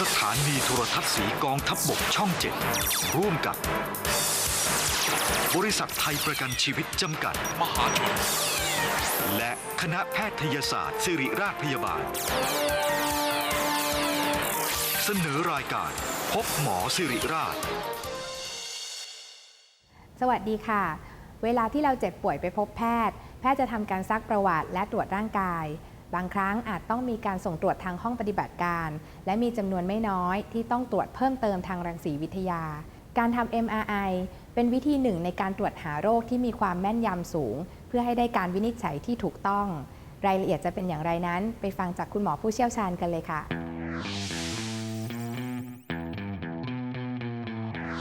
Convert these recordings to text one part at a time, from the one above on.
สถานีโทรทัศน์สีกองทัพบบกช่องเจ็ดร่วมกับบริษัทไทยประกันชีวิตจำกัด มหาชน และคณะแพทยศาสตร์ ศิริราชพยาบาล เสนอรายการ พบหมอสิริราช สวัสดีค่ะ เวลาที่เราเจ็บป่วยไปพบแพทย์ แพทย์จะทำการซักประวัติและตรวจร่างกาย บางครั้งอาจต้องมีการส่งตรวจทางห้องปฏิบัติการ และมีจำนวนไม่น้อยที่ต้องตรวจเพิ่มเติมทางรังสีวิทยา การทำ MRI เป็นวิธีหนึ่งในการตรวจหาโรคที่มีความแม่นยำสูง เพื่อให้ได้การวินิจฉัยที่ถูกต้อง รายละเอียดจะเป็นอย่างไรนั้น ไปฟังจากคุณหมอผู้เชี่ยวชาญกันเลยค่ะ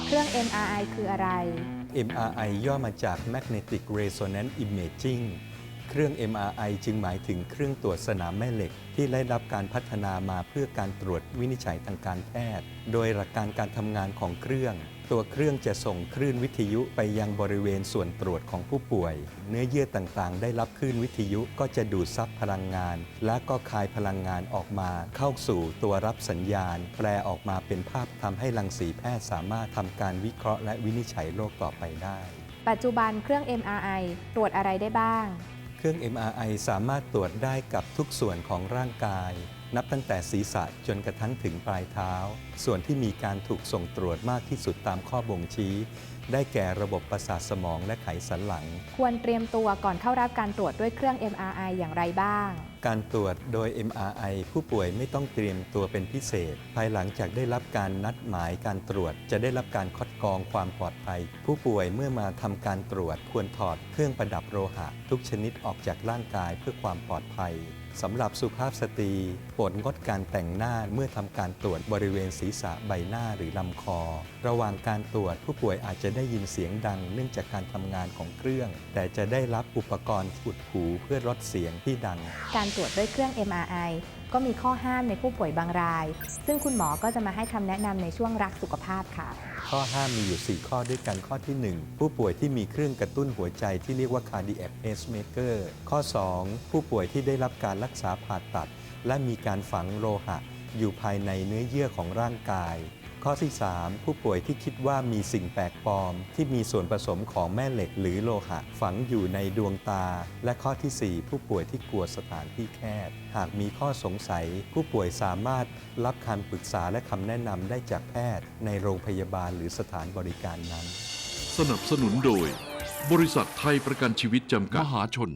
เครื่อง MRI คืออะไร MRI ย่อมาจาก Magnetic Resonance Imaging เครื่อง MRI จึงหมายถึงเครื่องตรวจสนามแม่เหล็ก ที่ได้รับการพัฒนามาเพื่อการตรวจวินิจฉัยทางการแพทย์ โดยหลักการการทำงานของเครื่อง ตัวเครื่องจะส่งคลื่นวิทยุไปยังบริเวณส่วนตรวจของผู้ป่วย เนื้อเยื่อต่างๆ ได้รับคลื่นวิทยุก็จะดูดซับพลังงาน และก็คายพลังงานออกมา เข้าสู่ตัวรับสัญญาณ แปลออกมาเป็นภาพทำให้รังสีแพทย์สามารถทำการวิเคราะห์และวินิจฉัยโรคต่อไปได้ ปัจจุบันเครื่อง MRI ตรวจอะไรได้บ้าง เครื่อง MRI สามารถตรวจได้กับทุกส่วนของร่างกาย นับตั้งแต่ศีรษะจนกระทั่งถึงปลายเท้า ส่วนที่มีการถูกส่งตรวจมากที่สุดตามข้อบ่งชี้ ได้แก่ระบบประสาทสมองและไขสันหลัง ควรเตรียมตัวก่อนเข้ารับการตรวจด้วยเครื่อง MRI อย่างไรบ้าง การตรวจโดย MRI ผู้ป่วยไม่ต้องเตรียมตัวเป็นพิเศษ ภายหลังจากได้รับการนัดหมายการตรวจ จะได้รับการคัดกรองความปลอดภัย ผู้ป่วยเมื่อมาทำการตรวจควรถอดเครื่องประดับโลหะ ทุกชนิดออกจากร่างกายเพื่อความปลอดภัยสำหรับสุภาพสตรีโปรดงดการแต่งหน้าเมื่อทำการตรวจบริเวณศีรษะใบหน้าหรือลำคอ ระหว่างการตรวจผู้ป่วยอาจจะได้ยินเสียงดังเนื่องจากการทำงานของเครื่อง แต่จะได้รับอุปกรณ์อุดหูเพื่อลดเสียงที่ดัง การตรวจด้วยเครื่อง MRI ก็มีข้อห้ามในผู้ป่วยบางราย ซึ่งคุณหมอก็จะมาให้คำแนะนำในช่วงรักสุขภาพค่ะ ข้อห้ามมีอยู่ 4 ข้อด้วยกันข้อที่ 1 ผู้ป่วยที่มีเครื่องกระตุ้นหัวใจที่เรียกว่า cardiac pacemaker ข้อ 2 ผู้ป่วยที่ได้รับการรักษาผ่าตัด และมีการฝังโลหะ อยู่ภายในเนื้อเยื่อของร่างกาย ข้อที่ 3 ผู้ป่วยที่คิดว่ามีสิ่งแปลกปลอม ที่มีส่วนผสมของแม่เหล็กหรือโลหะ ฝังอยู่ในดวงตา และข้อทีสี่ 4 ผู้ป่วยที่กลัวสถานที่แคบ หากมีข้อสงสัย ผู้ป่วยสามารถรับคำปรึกษาและคำแนะนำได้จากแพทย์ ในโรงพยาบาลหรือสถานบริการนั้น สนับสนุนโดย บริษัทไทยประกันชีวิตจำกัด มหาชน